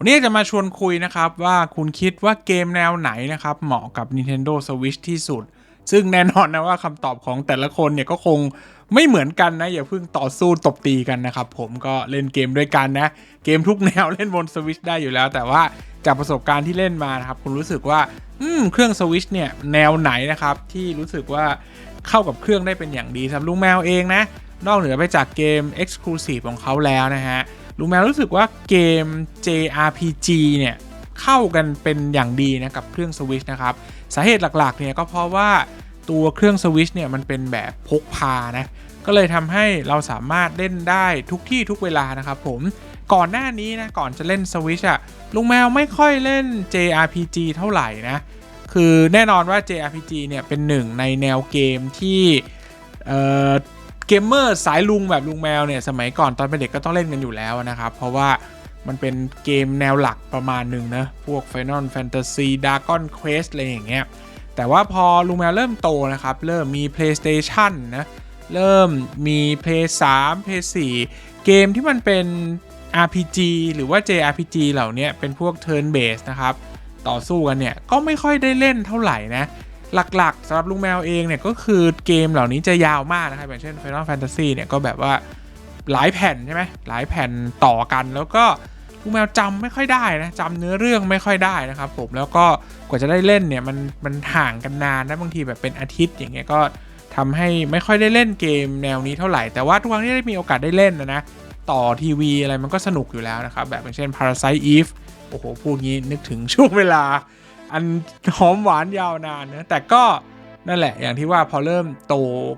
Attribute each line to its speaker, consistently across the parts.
Speaker 1: วันนี้จะมาชวนคุยนะครับว่าคุณคิดว่าเกมแนวไหนนะครับ เหมาะกับ Nintendo Switch ที่สุด ซึ่งแน่นอนนะว่าคำตอบของแต่ละคนเนี่ยก็คงไม่เหมือนกันนะ อย่าเพิ่งต่อสู้ตบตีกันนะครับ ผมก็เล่นเกมด้วยกันนะ เกมทุกแนวเล่นบน Switch ได้อยู่แล้ว แต่ว่าจากประสบการณ์ที่เล่นมานะครับคุณรู้สึกว่าอืมเครื่อง Switch เนี่ยแนวไหนนะครับที่รู้สึกว่าเข้ากับเครื่องได้เป็นอย่างดีสำหรับลุงแมวเองนะนอกเหนือไปจากเกม Exclusive ของเขาแล้วนะฮะ ลุงแมวรู้สึกว่าเกม JRPG เนี่ย เข้ากันเป็นอย่างดีนะกับเครื่อง Switch นะครับ สาเหตุหลักๆเนี่ยก็เพราะว่าตัวเครื่อง Switch เนี่ยมันเป็นแบบพกพานะ ก็เลยทำให้เราสามารถเล่นได้ทุกที่ทุกเวลานะครับผมก่อนหน้านี้นะก่อนจะเล่น Switch อะลุงแมวไม่ค่อยเล่น JRPG เท่าไหร่นะ คือแน่นอนว่า JRPG เนี่ยเป็นหนึ่งในแนวเกมที่ เกมเมอร์สายลุงแบบลุงแมวเนี่ยสมัยก่อนตอนเป็นเด็กก็ต้องเล่นกันอยู่แล้วนะครับ เพราะว่ามันเป็นเกมแนวหลักประมาณหนึ่งนะ พวก Final Fantasy Dragon Quest อะไรอย่างเงี้ยแต่ว่าพอลุงแมวเริ่มโตนะครับ เริ่มมี PlayStation นะ เริ่มมี Play 3 Play 4 เกมที่มันเป็น RPG หรือว่า JRPG เหล่านี้เป็นพวก Turn Based นะครับ ต่อสู้กันเนี่ย ก็ไม่ค่อยได้เล่นเท่าไหร่นะ หลักๆสำหรับลุงแมวเองเนี่ยก็คือเกมเหล่านี้จะยาวมากนะครับอย่างเช่น Final Fantasy เนี่ยก็แบบว่าหลายแผ่นใช่ไหมหลายแผ่นต่อกันแล้วก็ลุงแมวจำไม่ค่อยได้นะจำเนื้อเรื่องไม่ค่อยได้นะครับผมแล้วก็กว่าจะได้เล่นเนี่ยมันมันห่างกันนานนะบางทีแบบเป็นอาทิตย์อย่างเงี้ยก็ทำให้ไม่ค่อยได้เล่นเกมแนวนี้เท่าไหร่แต่ว่าทุกครั้งที่ได้มีโอกาสได้เล่นนะนะต่อทีวีอะไรมันก็สนุกอยู่แล้วนะครับแบบอย่างเช่น Parasite Eve โอ้โหพูดงี้นึกถึงช่วงเวลา อันหอมหวานยาวนานนะแต่ก็นั่นแหละอย่างที่ว่าพอเริ่มโต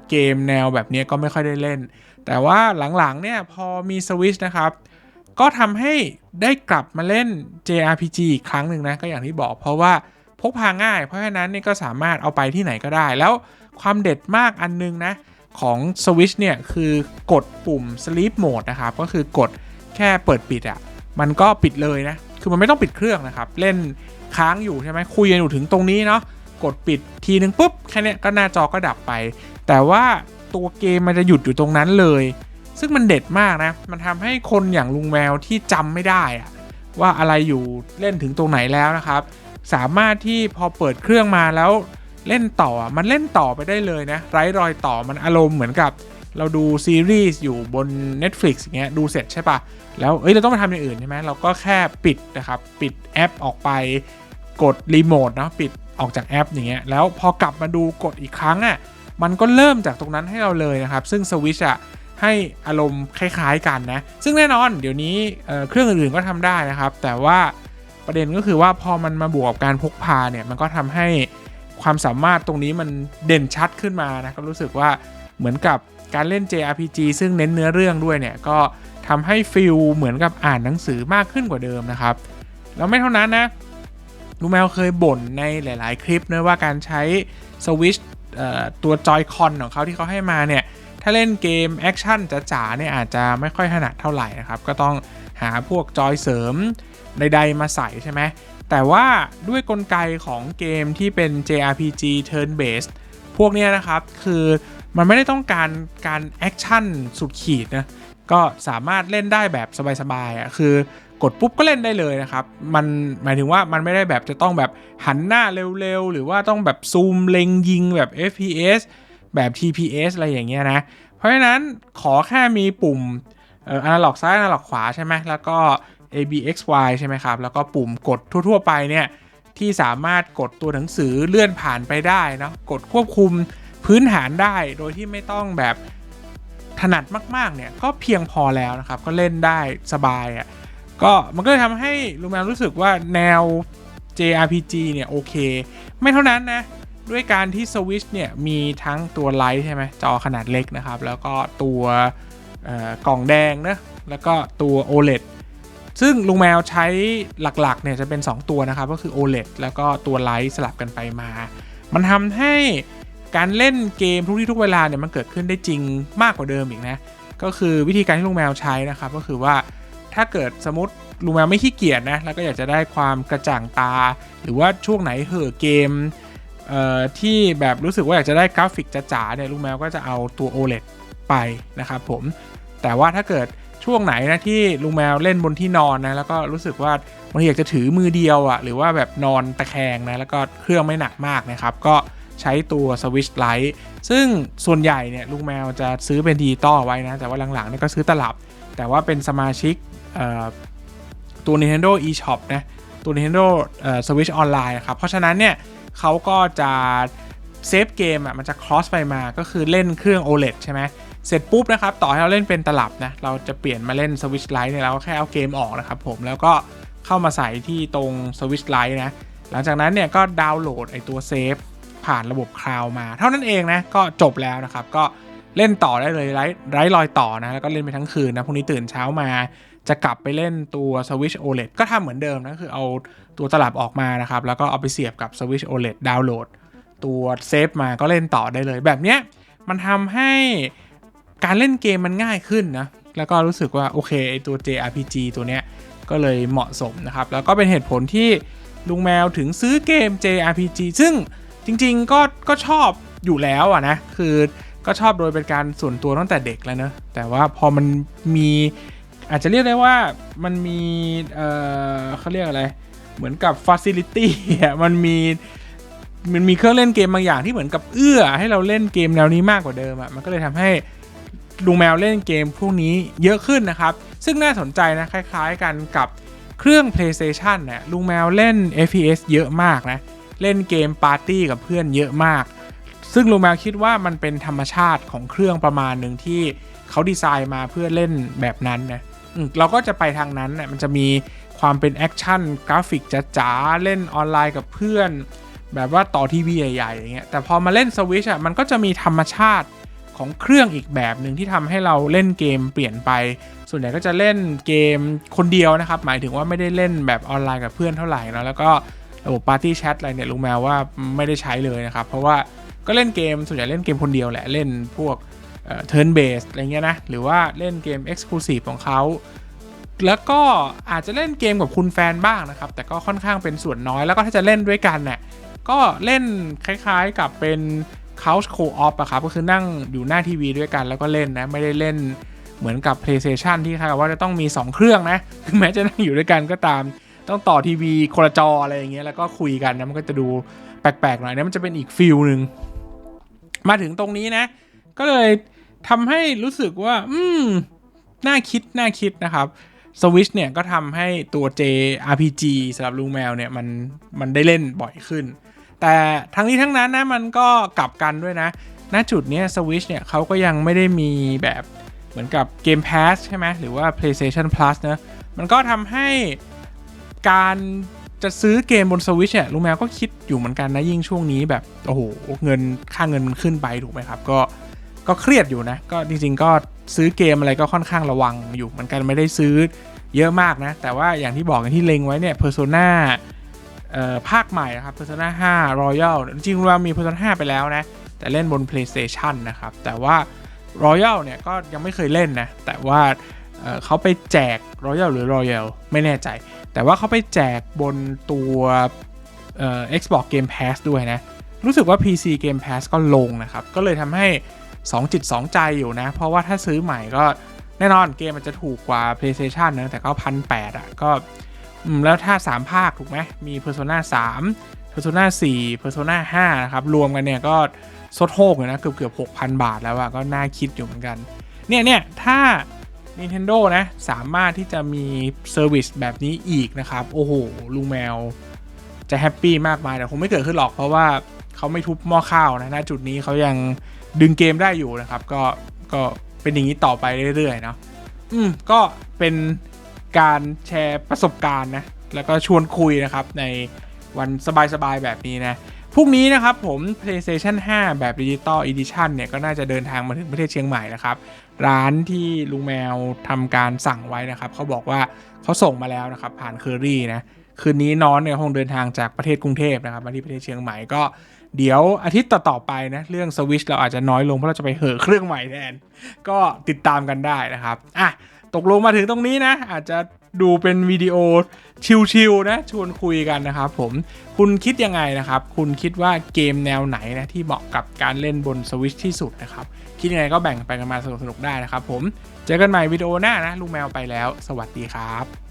Speaker 1: เกมแนวแบบนี้ก็ไม่ค่อยได้เล่น แต่ว่าหลังๆเนี่ยพอมีสวิชนะครับ ก็ทำให้ได้กลับมาเล่น JRPG อีกครั้งหนึ่งนะ ก็อย่างที่บอกเพราะว่าพกพาง่าย เพราะฉะนั้นนี่ก็สามารถเอาไปที่ไหนก็ได้ แล้วความเด็ดมากอันนึงนะ ของ Switch เนี่ย คือกดปุ่ม Sleep Mode นะครับ ก็คือกดแค่เปิดปิดอะ่ะ มันก็ปิดเลยนะ คือมันไม่ต้องปิดเครื่องนะครับ เล่นค้างอยู่ใช่ไหมคุยกันอยู่ถึงตรงนี้เนาะกดปิดทีนึงปุ๊บแค่นี้ก็หน้าจอก็ดับไป แต่ว่าตัวเกมมันจะหยุดอยู่ตรงนั้นเลย ซึ่งมันเด็ดมากนะ มันทำให้คนอย่างลุงแมวที่จำไม่ได้อะว่าอะไรอยู่เล่นถึงตรงไหนแล้วนะครับ สามารถที่พอเปิดเครื่องมาแล้วเล่นต่อมันเล่นต่อไปได้เลยนะไร้รอยต่อมันอารมณ์เหมือนกับ เราดูซีรีส์อยู่บน Netflix อย่างเงี้ยดูเสร็จใช่ปะแล้วเอ้ยเราต้องไปทำอย่างอื่นใช่ไหมเราก็แค่ปิดนะครับ ปิดแอปออกไปกดรีโมทเนาะปิดออกจากแอปอย่างเงี้ยแล้วพอกลับมาดูกดอีกครั้งอะ่ะมันก็เริ่มจากตรงนั้นให้เราเลยนะครับ ซึ่งสวิชอะให้อารมณ์คล้ายๆกันนะ ซึ่งแน่นอนเดี๋ยวนี้เเครื่องอื่นๆก็ทำได้นะครับ แต่ว่าประเด็นก็คือว่าพอมันมาบวกกับการพกพาเนี่ยมันก็ทำให้ความสามารถตรงนี้มันเด่นชัดขึ้นมานะก็รู้สึกว่าเหมือนกับ การเล่น JRPG ซึ่งเน้นเนื้อเรื่องด้วยเนี่ยก็ทำให้ฟิลเหมือนกับอ่านหนังสือมากขึ้นกว่าเดิมนะครับ แล้วไม่เท่านั้นนะลูแมวเคยบ่นในหลาย ๆ คลิปนะว่าการใช้สวิชตัวจอยคอนของเขาที่เขาให้มาเนี่ยถ้าเล่นเกมแอคชั่นจ๋าๆเนี่ยอาจจะไม่ค่อยถนัดเท่าไหร่นะครับ ก็ต้องหาพวกจอยเสริมใด ๆ มาใส่ใช่ไหมแต่ว่าด้วยกลไกของเกมที่เป็น JRPG turn based พวกนี้นะครับ คือ มันไม่ได้ต้องการการแอคชั่นสุดขีดนะ ก็สามารถเล่นได้แบบสบายๆอะคือกดปุ๊บก็เล่นได้เลยนะครับ มันหมายถึงว่ามันไม่ได้แบบจะต้องแบบหันหน้าเร็วๆ หรือว่าต้องแบบซูมเล็งยิงแบบ FPS แบบ TPS อะไรอย่างเงี้ยนะ เพราะฉะนั้นขอแค่มีปุ่มอ่ออนาล็อกซ้ายอนาล็อกขวาใช่ไหมแล้วก็ ABXY ใช่ไหมครับ แล้วก็ปุ่มกดทั่ว ๆ ไปเนี่ยที่สามารถกดตัวหนังสือเลื่อนผ่านไปได้นะกดควบคุม พื้นฐานได้โดยที่ไม่ต้องแบบถนัดมาก ๆ เนี่ย ก็เพียงพอแล้วนะครับ ก็เล่นได้สบายอะ่ะก็มันก็เลยทำให้ลูแมนรู้สึกว่าแนว JRPG เนี่ย โอเค ไม่เท่านั้นนะ ด้วยการที่ Switch เนี่ย มีทั้งตัวไลท์ใช่ไหมจอขนาดเล็กนะครับ แล้วก็ตัวกล่องแดงนะแล้วก็ตัว OLED ซึ่งลุงแมวใช้หลักๆเนี่ยจะเป็น 2 ตัวนะครับ ก็คือ OLED แล้วก็ตัวไลท์สลับกันไปมา มันทำให้ การเล่นเกมทุกที่ทุกเวลาเนี่ยมันเกิดขึ้นได้จริงมากกว่าเดิมอีกนะ ก็คือวิธีการที่ลุงแมวใช้นะครับ ก็คือว่าถ้าเกิดสมมติลุงแมวไม่ขี้เกียจนะแล้วก็อยากจะได้ความกระจ่างตา หรือว่าช่วงไหนเห่อเกมที่แบบรู้สึกว่าอยากจะได้กราฟิกจ๋าๆเนี่ยลุงแมวก็จะเอาตัว OLED ไปนะครับผมแต่ว่าถ้าเกิดช่วงไหนนะที่ลุงแมวเล่นบนที่นอนนะแล้วก็รู้สึกว่าบางทีอยากจะถือมือเดียวอะ่ะหรือว่าแบบนอนตะแคงนะแล้วก็เครื่องไม่หนักมากนะครับก็ ใช้ตัว Switch Lite ซึ่งส่วนใหญ่เนี่ยลุงแมวจะซื้อเป็นดิจิตอลไว้นะ แต่ว่าหลังๆเนี่ยก็ซื้อตลับ แต่ว่าเป็นสมาชิกตัว Nintendo eShop นะ ตัว Nintendo Switch Online นะครับ เพราะฉะนั้นเนี่ยเขาก็จะเซฟเกมอะมันจะ cross ไปมาก็คือเล่นเครื่อง OLED ใช่ไหมเสร็จปุ๊บนะครับ ต่อให้เราเล่นเป็นตลับนะ เราจะเปลี่ยนมาเล่น Switch Lite เนี่ยเราก็แค่เอาเกมออกนะครับผมแล้วก็เข้ามาใส่ที่ตรง Switch Lite นะ หลังจากนั้นเนี่ยก็ดาวน์โหลดไอตัวเซฟ ผ่านระบบคลาวมา เท่านั้นเองนะก็จบแล้วนะครับ ก็เล่นต่อได้เลยไร้ไร้รอยต่อนะแล้วก็เล่นไปทั้งคืนนะพรุ่งนี้ตื่นเช้ามา จะกลับไปเล่นตัว Switch OLED ก็ทำเหมือนเดิมนะคือเอาตัวตลับออกมานะครับ แล้วก็เอาไปเสียบกับ Switch OLED ดาวน์โหลด ตัวเซฟมาก็เล่นต่อได้เลยแบบเนี้ยมันทำให้การเล่นเกมมันง่ายขึ้นนะแล้วก็รู้สึกว่าโอเคไอตัว JRPG ตัวเนี้ยก็เลยเหมาะสมนะครับ แล้วก็เป็นเหตุผลที่ลุงแมวถึงซื้อเกม JRPG ซึ่ง จริงๆก็ก็ชอบอยู่แล้วอะนะ คือก็ชอบโดยเป็นการส่วนตัวตั้งแต่เด็กแล้วเนะแต่ว่าพอมันมีอาจจะเรียกได้ว่ามันมีเออเขาเรียกอะไร เหมือนกับ Facility อะมันมีมันมีเครื่องเล่นเกมบางอย่างที่เหมือนกับเอื้อ ให้เราเล่นเกมแนวนี้มากกว่าเดิมอะมันก็เลยทำให้ลุงแมวเล่นเกมพวกนี้เยอะขึ้นนะครับ ซึ่งน่าสนใจนะ คล้ายๆกันกับเครื่อง PlayStation เนี่ยลุงแมวเล่น FPS เยอะมากนะ เล่นเกมปาร์ตี้กับเพื่อนเยอะมาก ซึ่งลุงแมวคิดว่ามันเป็นธรรมชาติของเครื่องประมาณหนึ่งที่เขาดีไซน์มาเพื่อเล่นแบบนั้นนะเราก็จะไปทางนั้นนะมันจะมีความเป็นแอคชั่นกราฟิกจ๋าๆเล่นออนไลน์กับเพื่อน แบบว่าต่อทีวีใหญ่ๆอย่างเงี้ยแต่พอมาเล่นสวิชอะมันก็จะมีธรรมชาติของเครื่องอีกแบบหนึ่งที่ทำให้เราเล่นเกมเปลี่ยนไป ส่วนใหญ่ก็จะเล่นเกมคนเดียวนะครับ หมายถึงว่าไม่ได้เล่นแบบออนไลน์กับเพื่อนเท่าไหร่นะแล้วก็ ระบบปาร์ตี้แชทอะไรเนี่ยลุงแมวว่าไม่ได้ใช้เลยนะครับ เพราะว่าก็เล่นเกมส่วนใหญ่เล่นเกมคนเดียวแหละ เล่นพวกเทิร์นเบสอะไรเงี้ยนะ หรือว่าเล่นเกม Exclusive ของเขา แล้วก็อาจจะเล่นเกมกับคุณแฟนบ้างนะครับ แต่ก็ค่อนข้างเป็นส่วนน้อยแล้วก็ถ้าจะเล่นด้วยกันเนี่ยก็เล่นคล้ายๆกับเป็น Couch Co-op อะครับก็คือนั่งอยู่หน้าทีวีด้วยกันแล้วก็เล่นนะ ไม่ได้เล่นเหมือนกับ PlayStation ที่ค่ะว่าจะต้องมี 2 เครื่องนะถึงแม้จะนั่งอยู่ด้วยกันก็ตาม ต้องต่อทีวีคนละจออะไรอย่างเงี้ยแล้วก็คุยกันนะมันก็จะดูแปลกๆหน่อยเนี่ยมันจะเป็นอีกฟิลหนึ่งมาถึงตรงนี้นะ ก็เลยทำให้รู้สึกว่า อืมน่าคิดน่าคิดนะครับสวิชเนี่ยก็ทำให้ตัว JRPG สำหรับลุงแมวเนี่ยมันมันได้เล่นบ่อยขึ้น แต่ทั้งนี้ทั้งนั้นนะมันก็กลับกันด้วยนะ ณจุดนี้สวิชเนี่ยเขาก็ยังไม่ได้มีแบบเหมือนกับเกม Pass ใช่ไหมหรือว่า PlayStation Plus นะมันก็ทำให้ การจะซื้อเกมบนสวิชเนี่ยลุงแมวก็คิดอยู่เหมือนกันนะยิ่งช่วงนี้แบบโอ้โหเงินค่าเงินมันขึ้นไปถูกไหมครับ ก็ก็เครียดอยู่นะ ก็จริงๆก็ซื้อเกมอะไรก็ค่อนข้างระวังอยู่เหมือนกันไม่ได้ซื้อเยอะมากนะ แต่ว่าอย่างที่บอกกันที่เล็งไว้เนี่ย Persona เอ่อภาคใหม่นะครับ Persona 5 Royal จริงๆเรามี Persona 5 ไปแล้วนะ แต่เล่นบน PlayStation นะครับ แต่ว่า Royal เนี่ยก็ยังไม่เคยเล่นนะ แต่ว่า เขาไปแจก Royal หรือ Royal ไม่แน่ใจ แต่ว่าเขาไปแจกบนตัวเอ่อ Xbox Game Pass ด้วยนะ รู้สึกว่า PC Game Pass ก็ลงนะครับ ก็เลยทำให้ 2 จิต 2 ใจอยู่นะ เพราะว่าถ้าซื้อใหม่ก็แน่นอนเกมมันจะถูกกว่า PlayStation นะ แต่ก็พันแอะ ก็แล้วถ้า 3 ภาค ถูกไหมมี Persona 3 Persona 4 Persona 5 นะครับ รวมกันเนี่ยก็สดโฮกเลยนะ เกือบเกือบ6,000 บาทแล้วอะก็น่าคิดอยู่เหมือนกัน เนี่ยเนี่ยถ้า Nintendo นะ สามารถที่จะมีเซอร์วิสแบบนี้อีกนะครับ โอ้โห ลุงแมวจะแฮปปี้มากมายแต่คงไม่เกิดขึ้นหรอกเพราะว่าเขาไม่ทุบหม้อข้าวนะณจุดนี้เขายังดึงเกมได้อยู่นะครับ ก็ก็เป็นอย่างนี้ต่อไปเรื่อยๆเนาะอืมก็เป็นการแชร์ประสบการณ์นะ แล้วก็ชวนคุยนะครับในวันสบายๆแบบนี้นะ พรุ่งนี้นะครับผม PlayStation 5 แบบดิจิตอลอีดิชันเนี่ยก็น่าจะเดินทางมาถึงประเทศเชียงใหม่นะครับ ร้านที่ลุงแมวทำการสั่งไว้นะครับเขาบอกว่าเขาส่งมาแล้วนะครับ ผ่านเคอรี่นะคืนนี้น้อนเนี่ยคงเดินทางจากประเทศกรุงเทพนะครับมาที่ประเทศเชียงใหม่ก็เดี๋ยวอาทิตย์ต่อๆไปนะเรื่องสวิชเราอาจจะน้อยลงเพราะเราจะไปเหอเครื่องใหม่แทน ก็ติดตามกันได้นะครับอะตกลงมาถึงตรงนี้นะ อาจจะ ดูเป็นวิดีโอชิลๆนะชวนคุยกันนะครับผมคุณคิดยังไงนะครับ คุณคิดว่าเกมแนวไหนนะที่เหมาะกับการเล่นบนสวิชที่สุดนะครับ คิดยังไงก็แบ่งไปกันมาสนุกๆได้นะครับผม เจอกันใหม่วิดีโอหน้านะลุงแมวไปแล้ว สวัสดีครับ